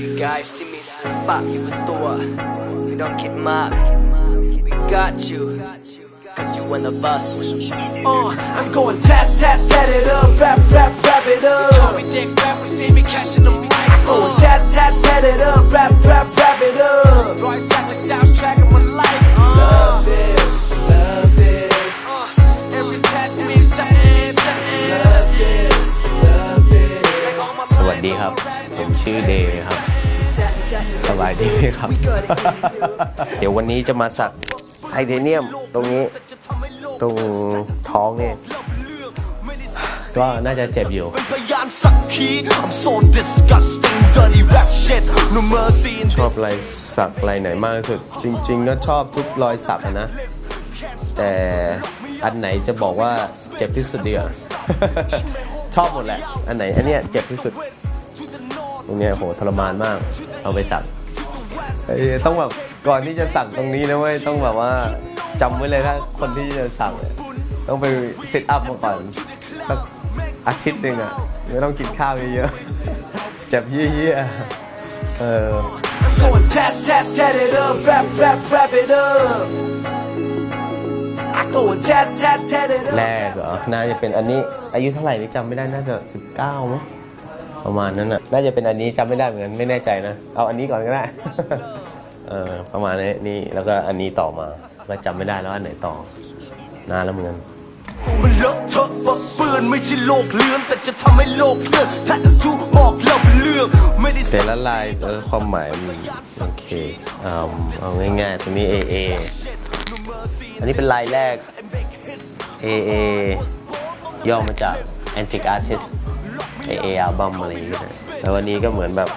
you guys ที่มีศิลปะอยู่บนตัว ไม่ต้องคิดมาก we got you cause you on the bus Uh, I'm going tat tat tat it up, rap rap rap it Call me up. Dick Rapper, see me catching the mic. Going Uh, tat tat tat it up, rap rap ครับ เดี๋ยววันนี้จะมาสักไทเทเนียมตรงนี้ตรงท้องเนี่ยก็น่าจะเจ็บอยู่พยานสักขี I'm so disgusting dirty rap shit no mercy in ชอบลายสักลายไหนมากที่สุด จริง ๆ ก็ชอบทุกรอยสักอะนะ แต่อันไหนจะบอกว่าเจ็บที่สุดดีกว่าชอบหมดแหละ อันไหนอันเนี้ยเจ็บที่สุด ตรงเนี้ยโหทรมานมาก เอาไปสัก เอ้ต้องแบบก่อนที่จะสักตรงนี้นะเว้ยต้องแบบว่าจำไว้เลยถ้าคนที่จะสักเนี่ยต้องไปเซตอัพมาก่อนสักอาทิตย์หนึ่งอะไม่ต้องกินข้าวเยอะๆเจ็บเยี่ยๆเออ Going tat tat tat it up, rap rap rap it up. I going tat tat tat it แรกเหรอ น่าจะเป็นอันนี้ อายุเท่าไหร่นี่จำไม่ได้ น่าจะ 19มั้งประมาณนั้นน่ะ น่าจะเป็นอันนี้จำไม่ได้เหมือนกัน ไม่แน่ใจนะ เอาอันนี้ก่อนก็ได้ เออประมาณนี้นี่แล้วก็อันนี้ต่อมาก็จำไม่ได้แล้วอันไหนต่อนานแล้วเหมือนกันมันเลอะเทอะปะเปื้อนไม่ใช่โลกเลือนแต่จะทำให้โลกเลื่อนถ้าทูบอกเล่าเป็นเรื่องไม่ได้แต่ละลายเออความหมายมันโอเคเอาเอาง่ายๆตรงนี้ AA อันนี้เป็นลายแรก AA ย่อมาจาก Antique Artist AA อัลบั้มอะไรอย่างเงี้ยแล้ววันนี้ก็เหมือนแบบ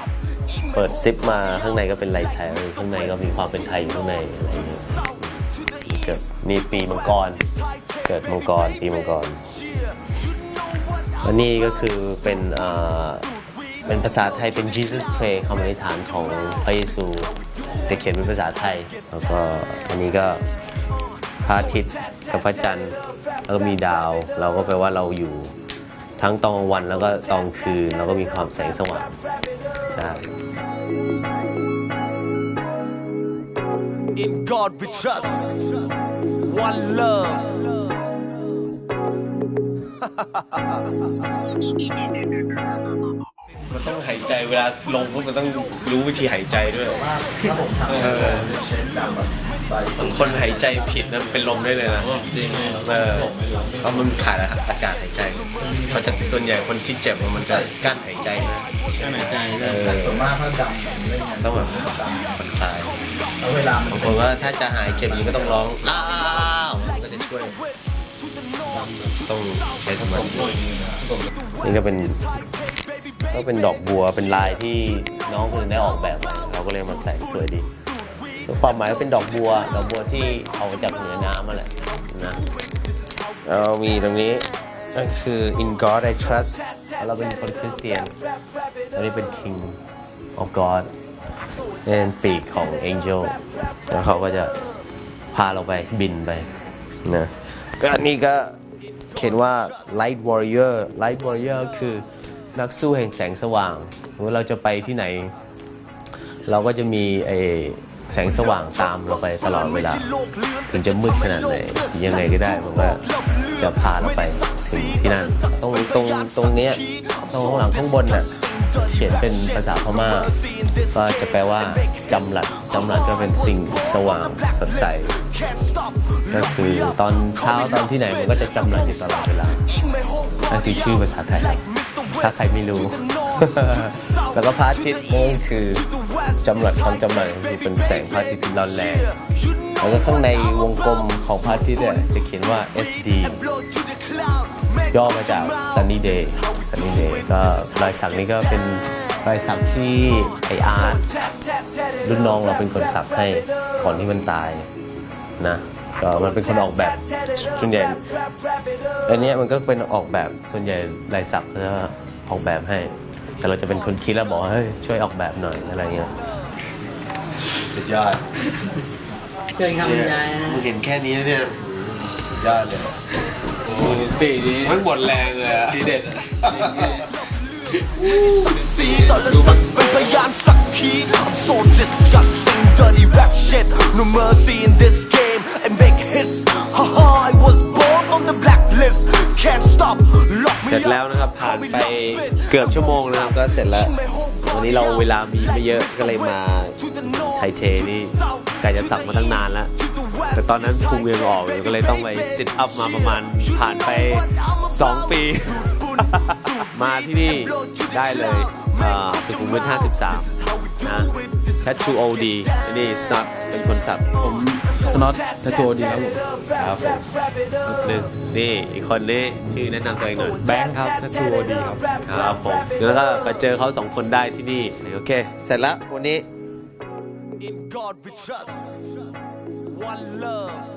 เปิดซิปมาข้างในก็เป็นลายไทยข้างในก็มีความเป็นไทยอยู่ข้างในอะไรอย่างเงี้ยเกิดมีปีมังกร เกิดมังกรปีมังกรอันนี้ก็คือเป็นเป็นภาษาไทยเป็น Jesus Pray คำอธิษฐานของพระเยซูแต่เขียนเป็นภาษาไทย แล้วก็อันนี้ก็พระอาทิตย์กับพระจันทร์แล้วก็มีดาว เราก็แปลว่าเราอยู่ทั้งตอนวันแล้วก็ตอนคืนเราก็มีความแสงสว่างได้ In God we trust. One love มันต้องหายใจเวลาลงปุ๊บมันต้องรู้วิธีหายใจด้วยเออบางคนหายใจผิดนะเป็นลมได้เลยนะเออเพราะมันขาดอากาศหายใจเพราะส่วนใหญ่คนที่เจ็บมันจะกั้นหายใจนะกั้นหายใจเออส่วนมากเขาดำเล่นกันต้องแบบผ่อนคลายแล้วเวลามันบางคนว่าถ้าจะหายเจ็บนี้ก็ต้องร้องอ้าวมันก็จะช่วยต้องใช้สมาธินี่ก็เป็น ก็เป็นดอกบัวเป็นลายที่น้องคนหนึงได้ออกแบบมาเราก็เลยมาใส่สวยดีความหมายก็เป็นดอกบัว ดอกบัวที่เอามาจากเหนือน้ำมาแหละนะเรามีตรงนี้ก็คือ in God I trust เราเป็นคนคริสเตียนอันนี้เป็น King of God นี่เป็นปีกของ Angel แล้วเขาก็จะพาเราไปบินไปนะก็อันนี้ก็เขียนว่า Light Warrior Light Warrior คือ นักสู้แห่งแสงสว่างเมื่อเราจะไปที่ไหน เราก็จะมีไอแสงสว่างตามเราไปตลอดเวลาถึงจะมืดขนาดไหนยังไงก็ได้มันก็จะพาเราไปถึงที่นั่น ตรงตรงตรงเนี้ยตรงข้างหลังข้างบนน่ะเขียนเป็นภาษาพม่า ก็จะแปลว่าจำหลัดจำหลัดก็เป็นสิ่งสว่างสดใสก็คือตอนเช้าตอนที่ไหนมันก็จะจำหลัดอยู่ตลอดเวลานั่นคือชื่อภาษาไทย ถ้าใครไม่รู้ แล้วก็พระอาทิตย์นี่คือจำหลัดความจำหลัดคือเป็นแสงพระอาทิตย์ที่ร้อนแรงแล้วก็ข้างในวงกลมของพระอาทิตย์เนี่ยจะเขียนว่า SD ย่อมาจาก Sunny Day Sunny Day ก็รอยสักนี้ก็เป็นรอยสักที่ไออาร์ตรุ่นน้องเราเป็นคนสักให้ก่อนที่มันตายนะก็มันเป็นคนออกแบบส่วนใหญ่อันนี้มันก็เป็นออกแบบส่วนใหญ่ลายสักเขาจะ ออกแบบให้ แต่เราจะเป็นคนคิดแล้วบอกว่าเฮ้ยช่วยออกแบบหน่อยอะไรเงี้ยสุดยอดเกินคำบรรยายนะมึงเห็นแค่นี้เนี่ยสุดยอดเลยปีนี้ไม่หมดแรงเลยอะทีเด็ดสีต่อละสักเป็นพยานสักขี key. I'm so disgusting, dirty rap shit. No mercy in this game and make hits. Haha, I was born on the blacklist. Can't stop, lock เสร็จแล้วนะครับผ่านไปเกือบชั่วโมงนะครับก็เสร็จแล้ว วันนี้เราเวลามีไม่เยอะก็เลยมาไทเทนี่กายจะสักมาตั้งนานแล้ว แต่ตอนนั้นพุงยังออกอยู่ก็เลยต้องไปซิทอัพมาประมาณผ่านไป 2 ปี มาที่นี่ได้เลยอ่าสุขุมวิท53 นะ Tattoo OD นี่สน็อตเป็นคนสักผมสน็อตแทตัวดีครับผมครับผมหนึ่งนี่อีกคนนี้ชื่อแนะนำตัวเองหน่อยแบงค์ครับแทตัวดีครับครับผมแล้วก็ไปเจอเขาสองคนได้ที่นี่โอเค เสร็จแล้ววันนี้ In God we trust. One love.